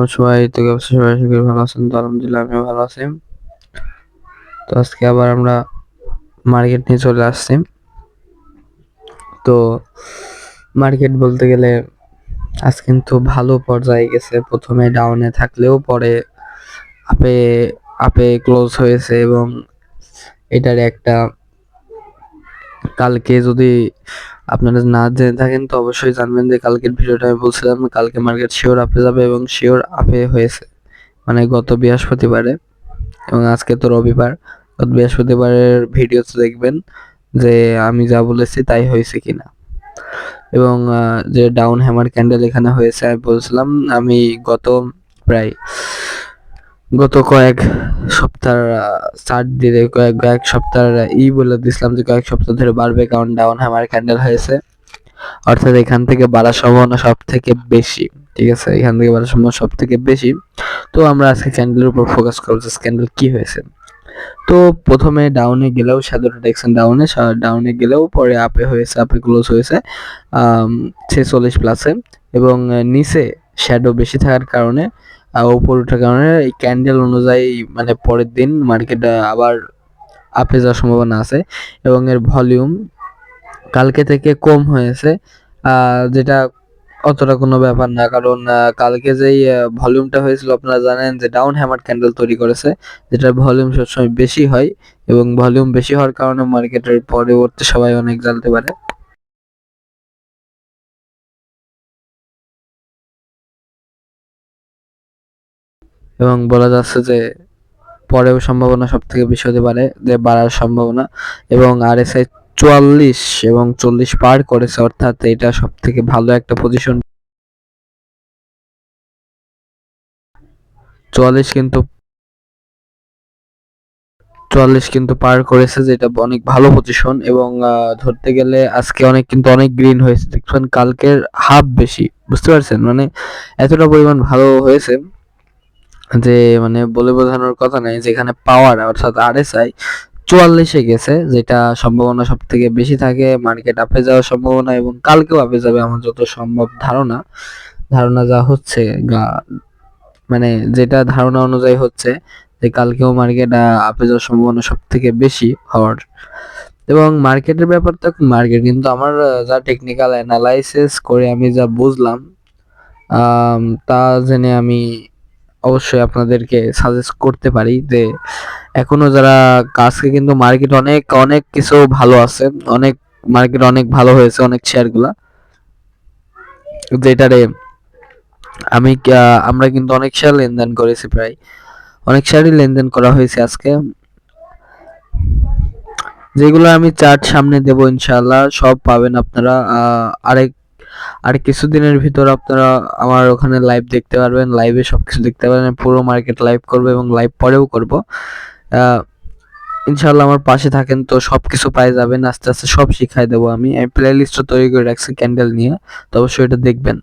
আলাইকুম সবাই। তো সবাই করি ভালো আছেন। তো আলহামদুলিল্লাহ আমিও ভালো আছি। তো আজকে আবার আমরা মার্কেট নিয়ে চলে আসছি। তো মার্কেট বলতে গেলে আজ কিন্তু ভালো পর্যায়ে গেছে। প্রথমে ডাউনে থাকলেও পরে আপে আপে ক্লোজ হয়েছে এবং এটার একটা কালকে যদি আপনারা না জেনে থাকেন, তো অবশ্যই জানবেন যে কালকের ভিডিওটা আমি বলছিলাম, কালকে মার্কেট শিওর আপে যাবে এবং শিওর আপে হয়েছে। মানে গত বৃহস্পতিবারে এবং আজকে তো রবিবার। গত বৃহস্পতিবারের ভিডিওতে দেখবেন যে আমি যা বলেছি তাই হয়েছে কিনা। এবং যে ডাউন হ্যামার ক্যান্ডেল এখানে হয়েছে, আমি বলছিলাম, আমি গত প্রায় গত কয়েক সপ্তাহ চার দিনে কয়েক কয়েক সপ্তাহ ই বলে দিছিলাম যে কয়েক সপ্তাহ ধরে বাড়বে, কারণ ডাউন হ্যামার ক্যান্ডেল হয়েছে। অর্থাৎ এখান থেকে বাড়ার সম্ভাবনা সব থেকে বেশি, ঠিক আছে? এখান থেকে বাড়ার সম্ভাবনা সব থেকে বেশি। তো আমরা আজকে ক্যান্ডেলের উপর ফোকাস করব যে ক্যান্ডেল কি হয়েছে। তো প্রথমে ডাউনে গেলেও শ্যাডোটা দেখছেন ডাউনে ডাউনে গেলেও পরে আপে হয়েছে আপে ক্লোজ হয়েছে ছেচল্লিশ প্লাসে এবং নিচে শ্যাডো বেশি থাকার কারণে উপর ওঠার কারণে ক্যান্ডেল অনুযায়ী মানে পরের দিন মার্কেট আবার আপে যাওয়ার সম্ভাবনা আছে এবং এর ভলিউম কালকে থেকে কম হয়েছে। যেটা অতটা কোনো ব্যাপার না, কারণ কালকে যেই ভলিউমটা হয়েছিল, আপনারা জানেন যে ডাউন হ্যামার ক্যান্ডেল তৈরি করেছে, যেটার ভলিউম সবসময় বেশি হয় এবং ভলিউম বেশি হওয়ার কারণে মার্কেটের পরবর্তী সবাই অনেক জানতে পারে। এবং বলা যাচ্ছে যে পরেও সম্ভাবনা সব থেকে বেশি হতে পারে, যে বাড়ার সম্ভাবনা এবং আর এস আই চুয়াল্লিশ এবং চল্লিশ পার করেছে, অর্থাৎ এটা সব থেকে ভালো একটা পজিশন চুয়াল্লিশ কিন্তু চুয়াল্লিশ কিন্তু পার করেছে, যেটা অনেক ভালো পজিশন এবং ধরতে গেলে আজকে অনেক কিন্তু অনেক গ্রিন হয়েছে। দেখবেন কালকের হাফ বেশি, বুঝতে পারছেন? মানে এতটা পরিমাণ ভালো হয়েছে। যে মানে বলে বোঝানোর কথা নাই, যেখানে পাওয়ার অর্থাৎ আরএসআই চুয়াল্লিশে গেছে, যেটা সম্ভাবনা সব থেকে বেশি থাকে মার্কেট আপে যাওয়ার সম্ভাবনা এবং কালকেও আপে যাবে আমার যত সম্ভব ধারণা। ধারণা যা হচ্ছে মানে যেটা ধারণা অনুযায়ী হচ্ছে যে কালকেও মার্কেট আপে যাওয়ার সম্ভাবনা সব থেকে বেশি হওয়ার। এবং মার্কেটের ব্যাপারটা মার্কেট কিন্তু আমার যা টেকনিক্যাল অ্যানালাইসিস করে আমি যা বুঝলাম তা জেনে আমি অবশ্যই আপনাদেরকে সাজেস্ট করতে পারি যে, এখনও যারা কাজকে কিন্তু মার্কেট অনেক অনেক কিছু ভালো আছে, অনেক মার্কেট অনেক ভালো হয়েছে, অনেক শেয়ারগুলা যেটারে আমি আমরা কিন্তু অনেক শেয়ার লেনদেন করেছি প্রায়। অনেক শেয়ারই লেনদেন করা হয়েছে আজকে। যেগুলো আমি চার্ট সামনে দেব ইনশাআল্লাহ, সব পাবেন আপনারা। আরেক আর কিছুদিনের ভিতর আপনারা আমার ওখানে লাইভ দেখতে পারবেন। লাইভে সব কিছু দেখতে পারবেন। পুরো মার্কেট লাইভ করব এবং লাইভ পরেও করব। ইনশাল্লাহ আমার পাশে থাকেন তো সব কিছু পাই যাবেন। আস্তে আস্তে সব শিখাই দেবো আমি। আমি প্লে লিস্টও তৈরি করে রাখছি ক্যান্ডেল নিয়ে। তো অবশ্যই এটা দেখবেন।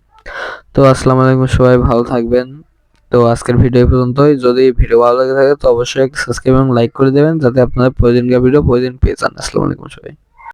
তো আসসালামু আলাইকুম, সবাই ভালো থাকবেন। তো আজকের ভিডিও পর্যন্তই। যদি ভিডিও ভালো লাগে থাকে, তো অবশ্যই সাবস্ক্রাইব এবং লাইক করে দেবেন। যাতে আপনাদের প্রয়োজনীয় ভিডিও প্রয়োজন পেয়ে যান। আসসালামু আলাইকুম, সবাই।